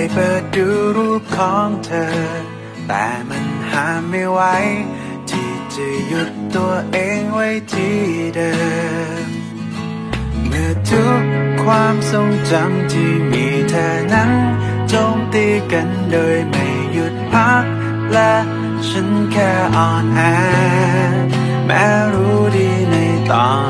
ไปเปิดดูรูปของเธอ แต่มันหาไม่ไหวที่จะหยุดตัวเองไว้ที่เดิม เมื่อทุกความทรงจำที่มีเธอนั้นโจมตีกันโดยไม่หยุดพัก และฉันแค่อ่อนแอแม้รู้ดีในตอน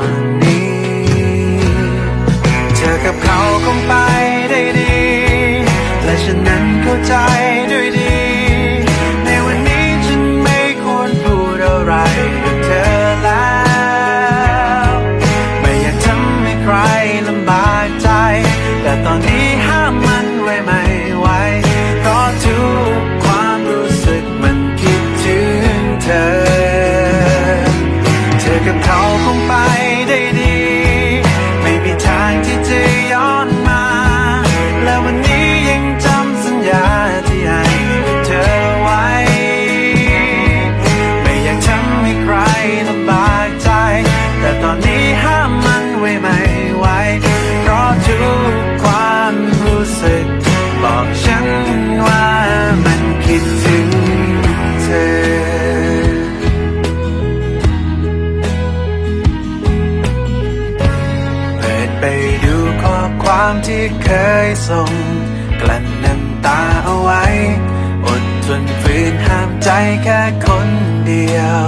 ใจแค่คนเดียว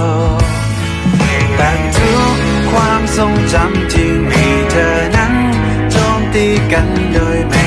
แต่ทุกความทรงจำที่มีเธอนั้นโจมตีกันโดยไม่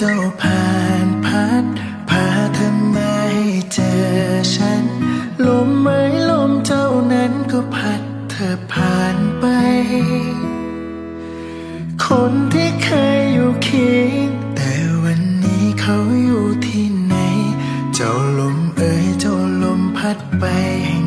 เจ้าผ่านพัดพาทำไมให้เจอฉัน ลมไม้ลมเจ้านั้นก็พัดเธอผ่านไป คนที่เคยอยู่เคียงแต่วันนี้เขาอยู่ที่ไหน เจ้าลมเอ๋ยเจ้าลมพัดไปแห่ง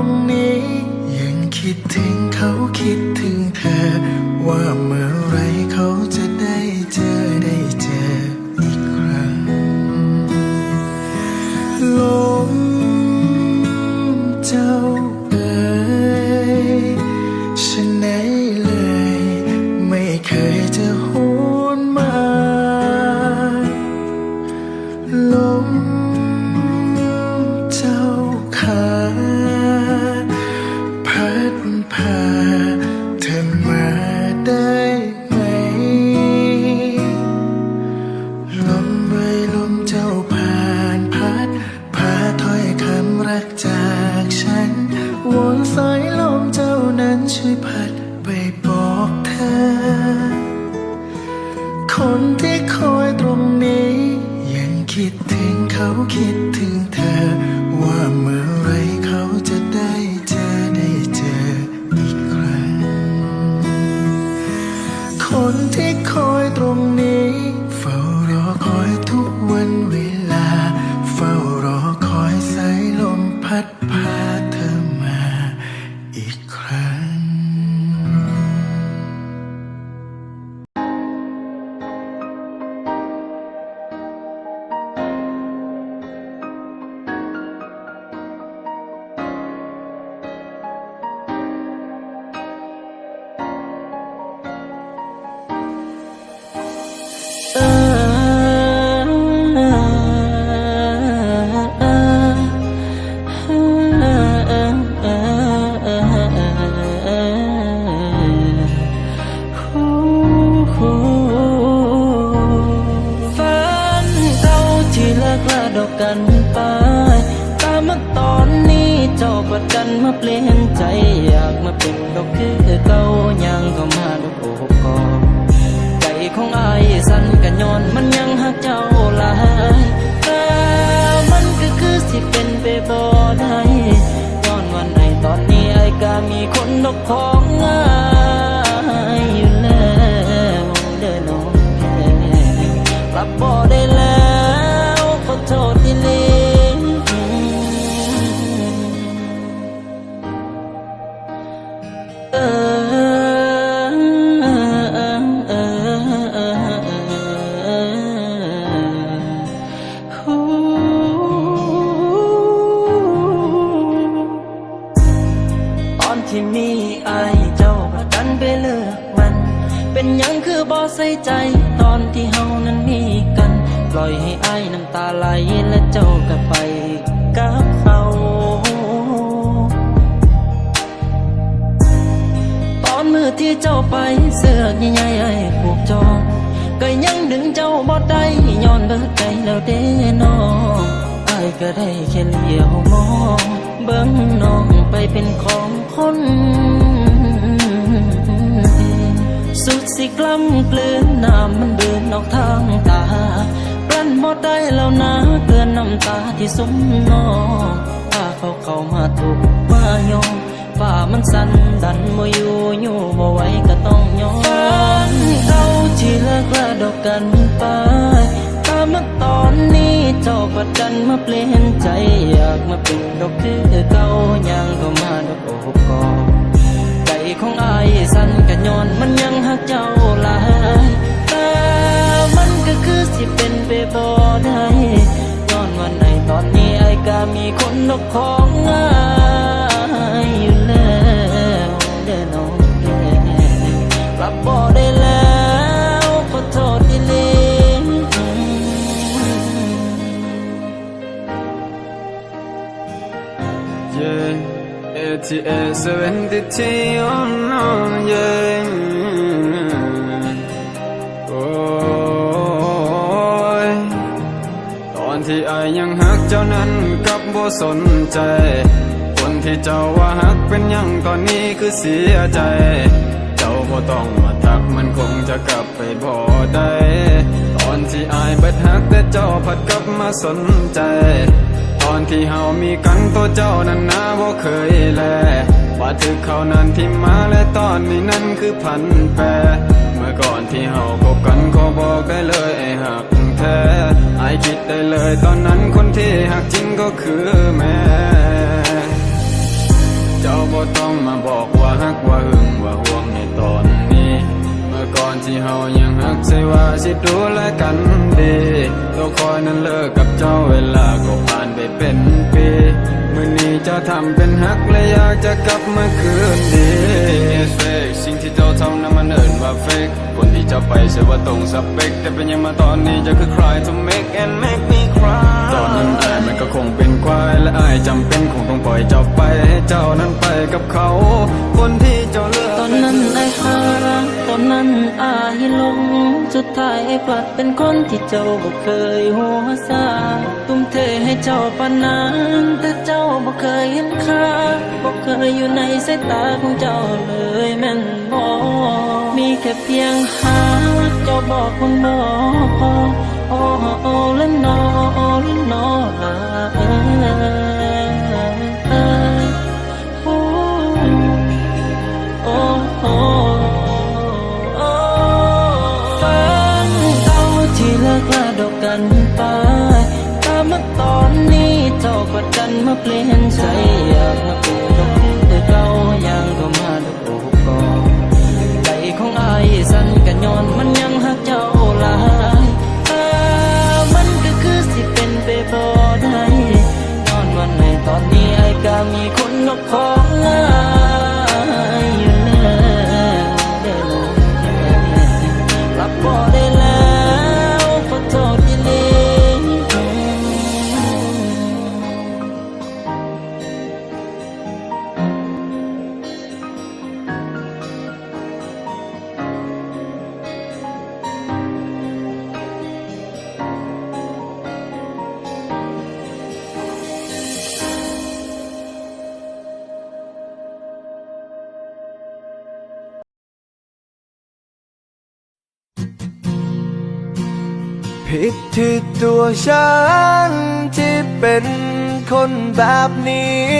รงนี้ ยังคิดถึงเขาคิดถึงเธอว่าเมื่อ ด เปลี่ยนใจอยากมาเป็นดอกคือเก่ายังก็มาดอกโอ้กอใจของอายสั่นกันย้อนมันยังหักเจ้าหลายแต่มันก็คือสิเป็นไปบ่ได้ย้อนวันไหนตอนนี้ไอ้ก็มีคนดอกของง่ายายน้ำตาไหลและเจ้าก็ไปกับเขาตอนมือที่เจ้าไปเสื้อใหญ่ๆไอ้ผูกจองก็ยังดึงเจ้าบ่ได้ย้อนเบิดใจแล้วเด้น้องไอายก็ได้แค่เลี้ยวมอง เบิ่งน้องไปเป็นของคนสุดสิกล้ำกลืนน้ำมันเบือนออกทางตา กันบ่ได้แล้วนะเกลือนน้ำตาที่สุมนองถ้าเขาเข้ามาถูกมายองฝ่ามันสั่นดันบ่อยู่อยู่บ่ไหวก็ต้องยอมฝันเก่าที่เลิกลาดอกกันไปตามาตอนนี้เจ้าก็ดันมาเปลี่ยนใจอยากมาเป็นดอกคือเก่ายังก็มาดอกโอบกอดใจของอายสั่นกันย้อนมันยังหักเจ้าหลาย ก็คือสิเป็นไปบ่ได้ย้อนวันไหนตอนนี้ไอ้ก็มีคนนกของง่ายอยู่แล้วเด้อน้องแก่กลับบ่ได้แล้วขอโทษที่เลง Yeah, ATA 72 on on yeah ที่อายยังหักเจ้านั้นกับบ่สนใจ คนที่เจ้าว่าหักเป็นยังตอนนี้คือเสียใจ เจ้าบ่ต้องมาทักมันคงจะกลับไปบ่ได้ตอนที่อายเบิดหักแต่เจ้าผัดกลับมาสนใจ ตอนที่เฮามีกันตัวเจ้านั้นนะบ่เคยแล ว่าถึกเขานั้นที่มาและตอนนี้นั้นคือพันแปรเมื่อก่อนที่เฮาคบกันขอบอกได้เลยไอ้หักแท้ไอ้คิดได้เลยตอนนั้นคนที่หักจริงก็คือแม่เจ้าบ่ต้องมาบอกว่าหักว่าหึงว่าห่วงในตอน ก่อนที่เฮายังฮักใช่ว่าสิดูแลกันดีตัวคอยนั้นเลิกกับเจ้าเวลาก็ผ่านไปเป็นปีมื่อนี้เจ้าทำเป็นฮักและอยากจะกลับมาคืนดีเฟกสิ่งที่เจ้าทำนั้นมันเอินว่าเฟกคนที่เจ้าไปใช่ว่าตรงสเปคแต่เป็นยังมาตอนนี้จะคือ cry to make and make me cry ตอนนั้นอายมันก็คงเป็นควายและอายจำเป็นคงต้องปล่อยเจ้าไปให้เจ้านั้นไปกับเขา คนที่เจ้าเลือกตอนนั้นไอ้หา ตอนนั้นอายหลง สุดท้ายปัดเป็นคนที่เจ้าบ่เคยหัวซาตุ้มเทให้เจ้าปานนั้นแต่เจ้าบ่เคยเห็นค่าบ่เคยอยู่ในสายตาของเจ้าเลยแม่นบ่มีแค่เพียงหาเจ้าบอกคนบ่พอ เปลี่ยนใจอยากมาปลุกับคือเก่ายังก็มาดูกอใจของอายสั่นกันย้อนมันยังหักเจ้าหลายแต่มันก็คือสิเป็นไปบ่ได้นอนวันไหนตอนนี้ไอ้ก็มีคนนกของ ผิดที่ตัวฉันที่เป็นคนแบบนี้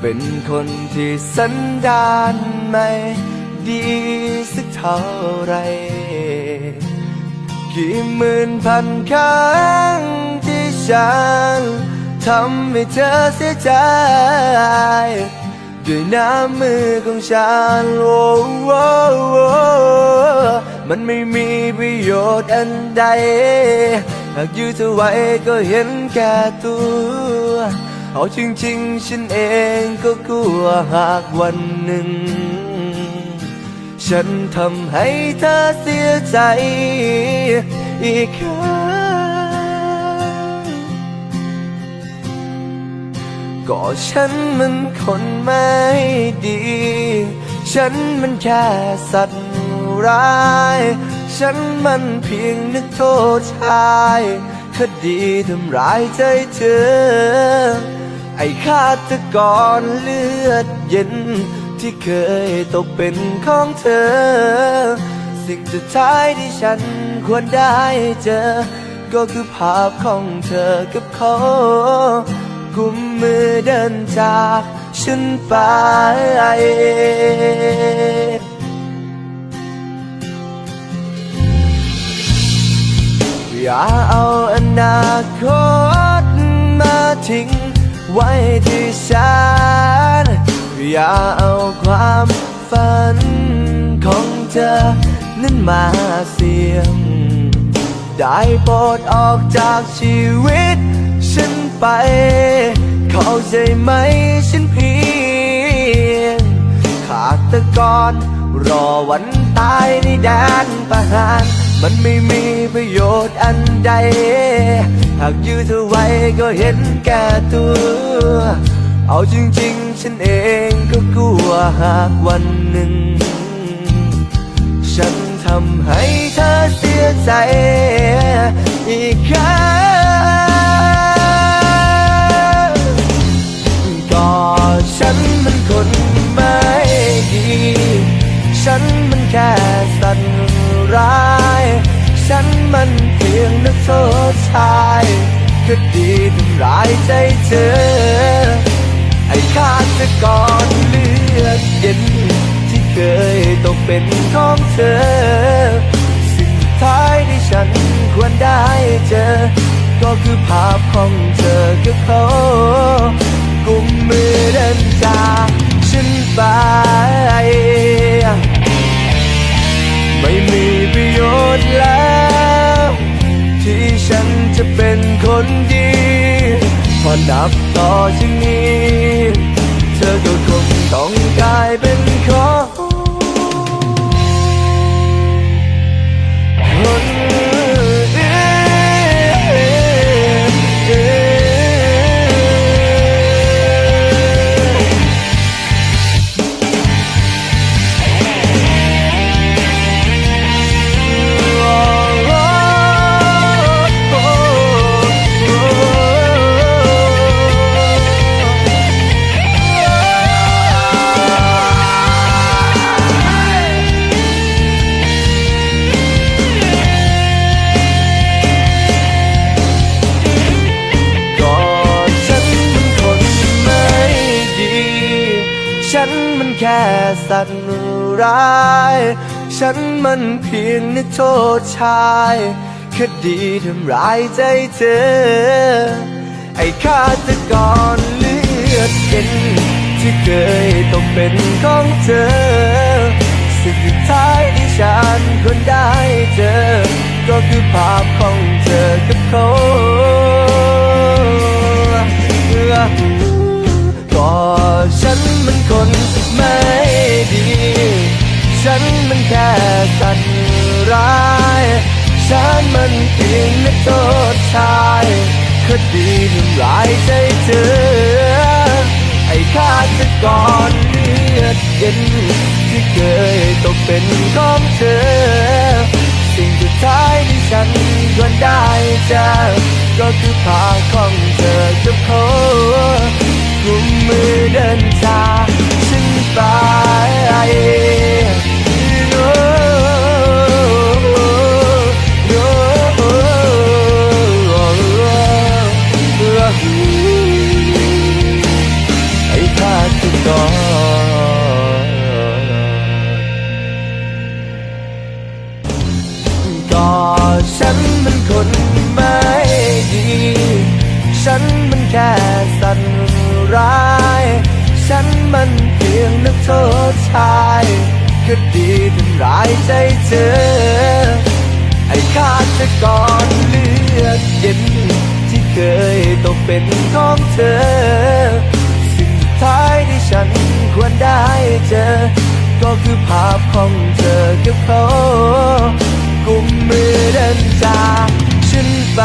เป็นคนที่สันดานไม่ดีสักเท่าไร กี่หมื่นพันครั้งที่ฉันทำให้เธอเสียใจ ด้วยน้ำมือของฉันโอ้โอ้โอ้ มันไม่มีประโยชน์อันใด หากยื้อเธอไว้ก็เห็นแก่ตัว เอาจริงๆ ฉันเองก็กลัวหากวันหนึ่ง ฉันทำให้เธอเสียใจอีกครั้งก็ฉันมันคนไม่ดี ฉันมันแค่สัตว์ ร้าย ฉันมันเพียงนึกโทษชายคดีทำร้ายใจเธอ ไอ้ฆาตกรเลือดเย็น ที่เคยตกเป็นของเธอ สิ่งสุดท้ายที่ฉันควรได้เจอ ก็คือภาพของเธอกับเขากุมมือเดินจากฉันไป อย่าเอาอนาคตมาทิ้งไว้ที่ฉันอย่าเอาความฝันของเธอนั้นมาเสี่ยง ได้โปรดออกจากชีวิตฉันไป เข้าใจไหมฉันเพียง ขาดตะกรรอวันตายในแดนประหาร มันไม่มีประโยชน์อันใด หากยื้อเธอไว้ก็เห็นแก่ตัว เอาจริงๆ ฉันเองก็กลัวหากวันหนึ่ง ฉันทำให้เธอเสียใจอีกครั้ง กโทษชายคคดีทำร้ายใจเธอ ไอ้ฆาตกรเลือดเย็น ที่เคยตกเป็นของเธอ สิ่งท้ายที่ฉันควรได้เจอ ก็คือภาพของเธอกับเขากุมมือเดินจากฉันไป จะเป็นคนดี พอนับต่อจากนี้ สัตว์ร้าย ฉันมันเพียงนึกโทษชายคดีทำร้ายใจเธอ ไอ้ฆาตกรเลือดเย็นที่เคยตกเป็นของเธอสิ่งสุดท้ายที่ฉันควรได้เจอ ก็คือภาพของเธอกับเขา ดี ฉันมันแค่สัตว์ร้าย ฉันมันเพียงนักโทษชายคดีทำร้ายใจเธอ ไอ้ฆาตกรเลือดเย็นที่เคยตกเป็นของเธอ สิ่งสุดท้ายที่ฉันควรได้เจอก็คือภาของเธอกับเขากุมมือเดินจากาชายก็ดีทำร้ายใจเธอ ไอ้ฆาจะกอรเลือดเย็น ที่เคยตกเป็นของเธอ สิ่งท้ายที่ฉันควรได้เจอ ก็คือภาพของเธอกับเขากุมมือเดินจากฉันไป